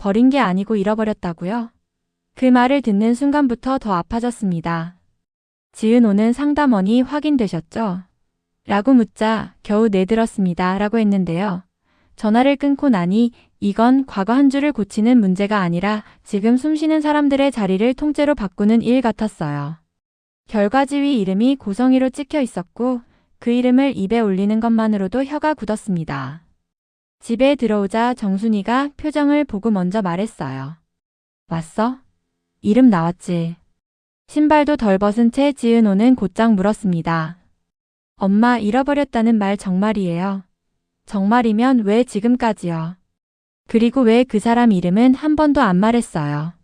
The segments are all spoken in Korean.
버린 게 아니고 잃어버렸다고요? 그 말을 듣는 순간부터 더 아파졌습니다. 지은호는 상담원이 확인되셨죠? 라고 묻자 겨우 내들었습니다. 라고 했는데요. 전화를 끊고 나니 이건 과거 한 줄을 고치는 문제가 아니라 지금 숨쉬는 사람들의 자리를 통째로 바꾸는 일 같았어요. 결과지휘 이름이 고성이로 찍혀 있었고 그 이름을 입에 올리는 것만으로도 혀가 굳었습니다. 집에 들어오자 정순이가 표정을 보고 먼저 말했어요. 왔어? 이름 나왔지. 신발도 덜 벗은 채 지은호는 곧장 물었습니다. 엄마 잃어버렸다는 말 정말이에요. 정말이면 왜 지금까지요? 그리고 왜 그 사람 이름은 한 번도 안 말했어요.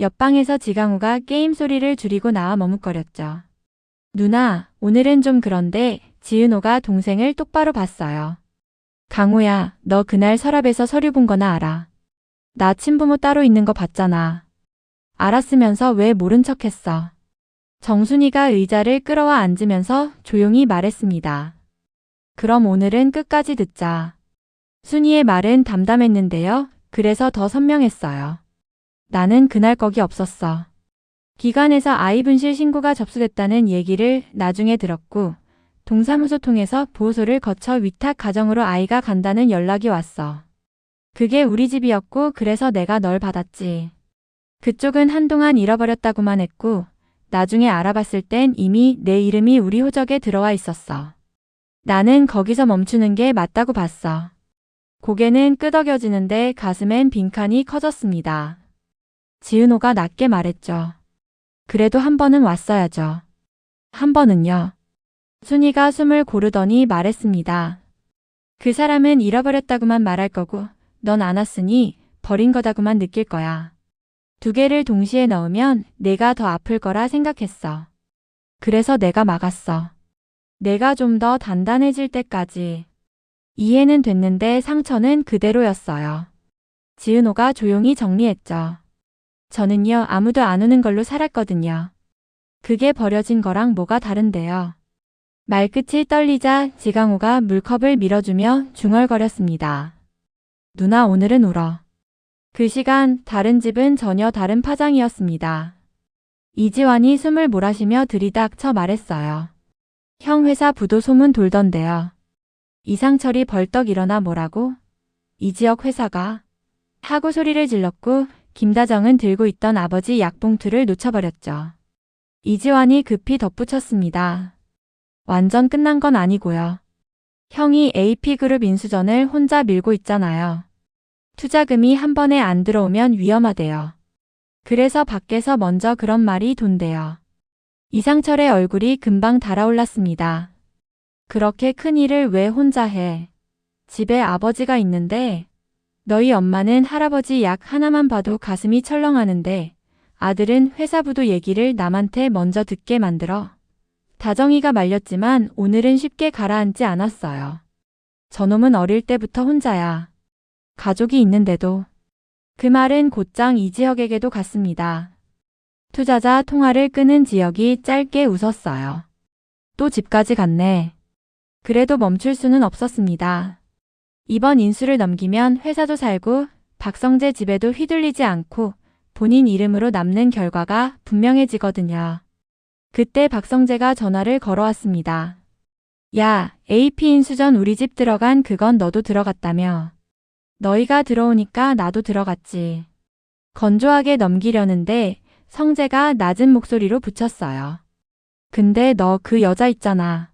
옆방에서 지강우가 게임 소리를 줄이고 나와 머뭇거렸죠. 누나, 오늘은 좀 그런데 지은호가 동생을 똑바로 봤어요. 강호야, 너 그날 서랍에서 서류 본 거나 알아. 나 친부모 따로 있는 거 봤잖아. 알았으면서 왜 모른 척 했어. 정순이가 의자를 끌어와 앉으면서 조용히 말했습니다. 그럼 오늘은 끝까지 듣자. 순이의 말은 담담했는데요. 그래서 더 선명했어요. 나는 그날 거기 없었어. 기관에서 아이 분실 신고가 접수됐다는 얘기를 나중에 들었고, 동사무소 통해서 보호소를 거쳐 위탁 가정으로 아이가 간다는 연락이 왔어. 그게 우리 집이었고, 그래서 내가 널 받았지. 그쪽은 한동안 잃어버렸다고만 했고, 나중에 알아봤을 땐 이미 내 이름이 우리 호적에 들어와 있었어. 나는 거기서 멈추는 게 맞다고 봤어. 고개는 끄덕여지는데 가슴엔 빈칸이 커졌습니다. 지은호가 낮게 말했죠. 그래도 한 번은 왔어야죠. 한 번은요. 순이가 숨을 고르더니 말했습니다. 그 사람은 잃어버렸다고만 말할 거고, 넌 안 왔으니 버린 거다고만 느낄 거야. 두 개를 동시에 넣으면 내가 더 아플 거라 생각했어. 그래서 내가 막았어. 내가 좀 더 단단해질 때까지. 이해는 됐는데 상처는 그대로였어요. 지은호가 조용히 정리했죠. 저는요, 아무도 안 오는 걸로 살았거든요. 그게 버려진 거랑 뭐가 다른데요. 말끝이 떨리자 지강호가 물컵을 밀어주며 중얼거렸습니다. 누나 오늘은 울어. 그 시간 다른 집은 전혀 다른 파장이었습니다. 이지환이 숨을 몰아쉬며 들이닥쳐 말했어요. 형 회사 부도 소문 돌던데요. 이상철이 벌떡 일어나 뭐라고? 이 지역 회사가? 하고 소리를 질렀고 김다정은 들고 있던 아버지 약봉투를 놓쳐버렸죠. 이지환이 급히 덧붙였습니다. 완전 끝난 건 아니고요. 형이 AP그룹 인수전을 혼자 밀고 있잖아요. 투자금이 한 번에 안 들어오면 위험하대요. 그래서 밖에서 먼저 그런 말이 돈대요. 이상철의 얼굴이 금방 달아올랐습니다. 그렇게 큰 일을 왜 혼자 해? 집에 아버지가 있는데 너희 엄마는 할아버지 약 하나만 봐도 가슴이 철렁하는데 아들은 회사부도 얘기를 남한테 먼저 듣게 만들어. 다정이가 말렸지만 오늘은 쉽게 가라앉지 않았어요. 저놈은 어릴 때부터 혼자야. 가족이 있는데도. 그 말은 곧장 이지혁에게도 갔습니다. 투자자 통화를 끄는 지역이 짧게 웃었어요. 또 집까지 갔네. 그래도 멈출 수는 없었습니다. 이번 인수를 넘기면 회사도 살고 박성재 집에도 휘둘리지 않고 본인 이름으로 남는 결과가 분명해지거든요. 그때 박성재가 전화를 걸어왔습니다. 야, AP 인수전 우리 집 들어간 그건 너도 들어갔다며. 너희가 들어오니까 나도 들어갔지. 건조하게 넘기려는데 성재가 낮은 목소리로 붙였어요. 근데 너 그 여자 있잖아.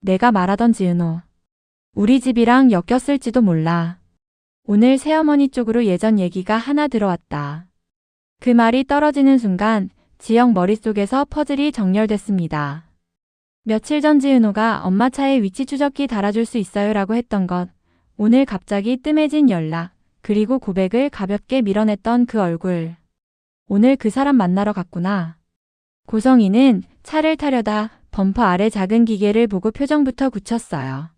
내가 말하던 지은호. 우리 집이랑 엮였을지도 몰라. 오늘 새어머니 쪽으로 예전 얘기가 하나 들어왔다. 그 말이 떨어지는 순간 지영 머릿속에서 퍼즐이 정렬됐습니다. 며칠 전 지은호가 엄마 차에 위치 추적기 달아줄 수 있어요 라고 했던 것, 오늘 갑자기 뜸해진 연락, 그리고 고백을 가볍게 밀어냈던 그 얼굴. 오늘 그 사람 만나러 갔구나. 고성이는 차를 타려다 범퍼 아래 작은 기계를 보고 표정부터 굳혔어요.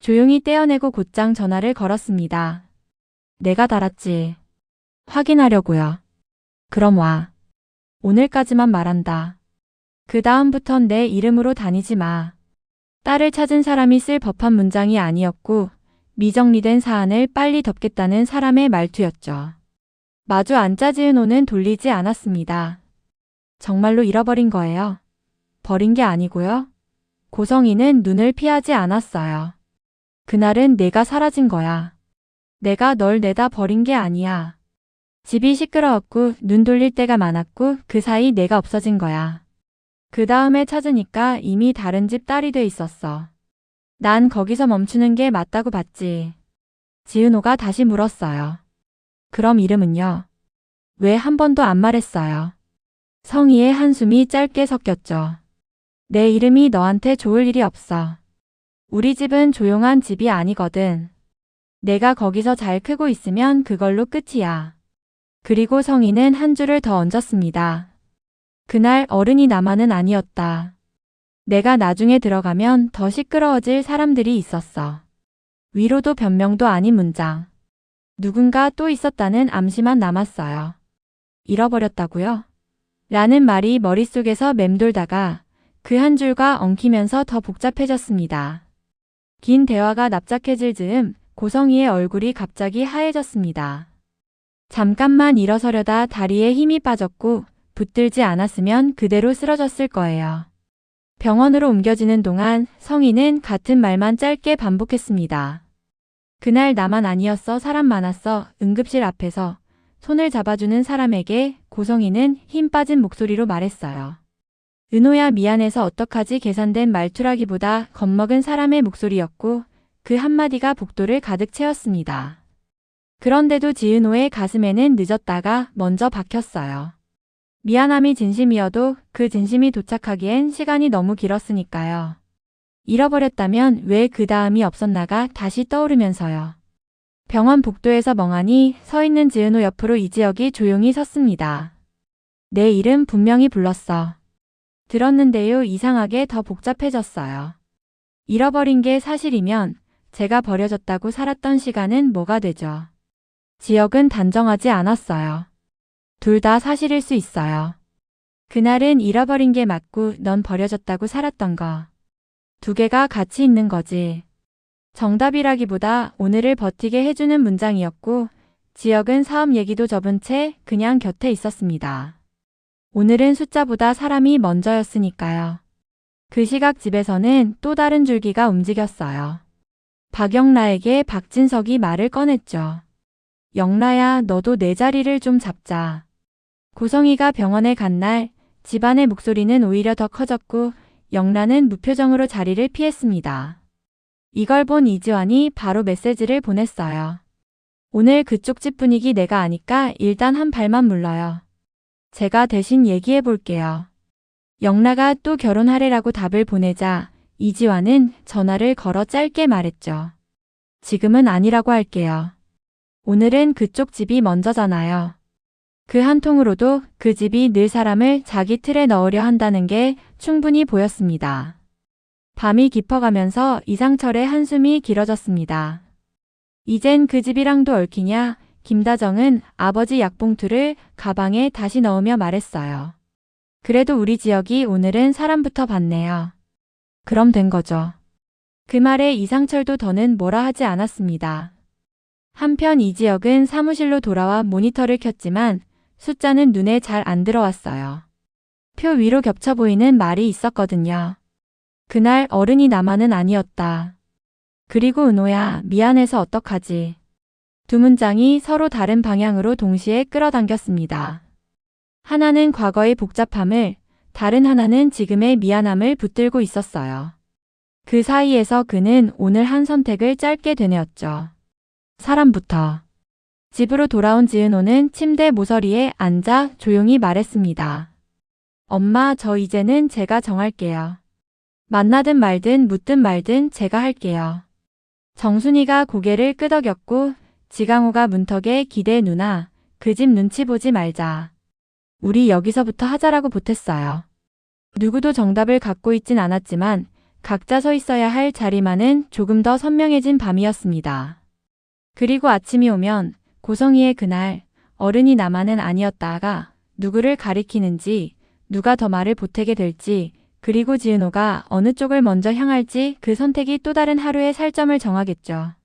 조용히 떼어내고 곧장 전화를 걸었습니다. 내가 달았지. 확인하려고요. 그럼 와. 오늘까지만 말한다. 그 다음부턴 내 이름으로 다니지 마. 딸을 찾은 사람이 쓸 법한 문장이 아니었고 미정리된 사안을 빨리 덮겠다는 사람의 말투였죠. 마주 앉자 지은 호는 돌리지 않았습니다. 정말로 잃어버린 거예요. 버린 게 아니고요. 고성이는 눈을 피하지 않았어요. 그날은 내가 사라진 거야. 내가 널 내다 버린 게 아니야. 집이 시끄러웠고 눈 돌릴 때가 많았고 그 사이 내가 없어진 거야. 그 다음에 찾으니까 이미 다른 집 딸이 돼 있었어. 난 거기서 멈추는 게 맞다고 봤지. 지은호가 다시 물었어요. 그럼 이름은요? 왜 한 번도 안 말했어요? 성희의 한숨이 짧게 섞였죠. 내 이름이 너한테 좋을 일이 없어. 우리 집은 조용한 집이 아니거든. 내가 거기서 잘 크고 있으면 그걸로 끝이야. 그리고 성희는 한 줄을 더 얹었습니다. 그날 어른이 나만은 아니었다. 내가 나중에 들어가면 더 시끄러워질 사람들이 있었어. 위로도 변명도 아닌 문장. 누군가 또 있었다는 암시만 남았어요. 잃어버렸다고요? 라는 말이 머릿속에서 맴돌다가 그 한 줄과 엉키면서 더 복잡해졌습니다. 긴 대화가 납작해질 즈음 고성이의 얼굴이 갑자기 하얘졌습니다. 잠깐만 일어서려다 다리에 힘이 빠졌고 붙들지 않았으면 그대로 쓰러졌을 거예요. 병원으로 옮겨지는 동안 성희는 같은 말만 짧게 반복했습니다. 그날 나만 아니었어 사람 많았어 응급실 앞에서 손을 잡아주는 사람에게 고성이는 힘 빠진 목소리로 말했어요. 은호야 미안해서 어떡하지 계산된 말투라기보다 겁먹은 사람의 목소리였고 그 한마디가 복도를 가득 채웠습니다. 그런데도 지은호의 가슴에는 늦었다가 먼저 박혔어요. 미안함이 진심이어도 그 진심이 도착하기엔 시간이 너무 길었으니까요. 잃어버렸다면 왜 그 다음이 없었나가 다시 떠오르면서요. 병원 복도에서 멍하니 서 있는 지은호 옆으로 이지혁이 조용히 섰습니다. 내 이름 분명히 불렀어. 들었는데요 이상하게 더 복잡해졌어요. 잃어버린 게 사실이면 제가 버려졌다고 살았던 시간은 뭐가 되죠? 지역은 단정하지 않았어요. 둘 다 사실일 수 있어요. 그날은 잃어버린 게 맞고 넌 버려졌다고 살았던 거. 두 개가 같이 있는 거지. 정답이라기보다 오늘을 버티게 해주는 문장이었고 지역은 사업 얘기도 접은 채 그냥 곁에 있었습니다. 오늘은 숫자보다 사람이 먼저였으니까요. 그 시각 집에서는 또 다른 줄기가 움직였어요. 박영라에게 박진석이 말을 꺼냈죠. 영라야, 너도 내 자리를 좀 잡자. 고성이가 병원에 간 날 집안의 목소리는 오히려 더 커졌고 영라는 무표정으로 자리를 피했습니다. 이걸 본 이지환이 바로 메시지를 보냈어요. 오늘 그쪽 집 분위기 내가 아니까 일단 한 발만 물러요. 제가 대신 얘기해 볼게요. 영라가 또 결혼하래라고 답을 보내자 이지환은 전화를 걸어 짧게 말했죠. 지금은 아니라고 할게요. 오늘은 그쪽 집이 먼저잖아요. 그 한 통으로도 그 집이 늘 사람을 자기 틀에 넣으려 한다는 게 충분히 보였습니다. 밤이 깊어가면서 이상철의 한숨이 길어졌습니다. 이젠 그 집이랑도 얽히냐 김다정은 아버지 약봉투를 가방에 다시 넣으며 말했어요. 그래도 우리 지역이 오늘은 사람부터 봤네요. 그럼 된 거죠. 그 말에 이상철도 더는 뭐라 하지 않았습니다. 한편 이 지역은 사무실로 돌아와 모니터를 켰지만 숫자는 눈에 잘 안 들어왔어요. 표 위로 겹쳐 보이는 말이 있었거든요. 그날 어른이 나만은 아니었다. 그리고 은호야, 미안해서 어떡하지. 두 문장이 서로 다른 방향으로 동시에 끌어당겼습니다. 하나는 과거의 복잡함을, 다른 하나는 지금의 미안함을 붙들고 있었어요. 그 사이에서 그는 오늘 한 선택을 짧게 되뇌었죠. 사람부터. 집으로 돌아온 지은호는 침대 모서리에 앉아 조용히 말했습니다. 엄마, 저 이제는 제가 정할게요. 만나든 말든 묻든 말든 제가 할게요. 정순이가 고개를 끄덕였고 지강호가 문턱에 기대 누나, 그 집 눈치 보지 말자. 우리 여기서부터 하자라고 보탰어요. 누구도 정답을 갖고 있진 않았지만 각자 서 있어야 할 자리만은 조금 더 선명해진 밤이었습니다. 그리고 아침이 오면 고성이의 그날 어른이 나만은 아니었다가 누구를 가리키는지 누가 더 말을 보태게 될지 그리고 지은호가 어느 쪽을 먼저 향할지 그 선택이 또 다른 하루의 살점을 정하겠죠.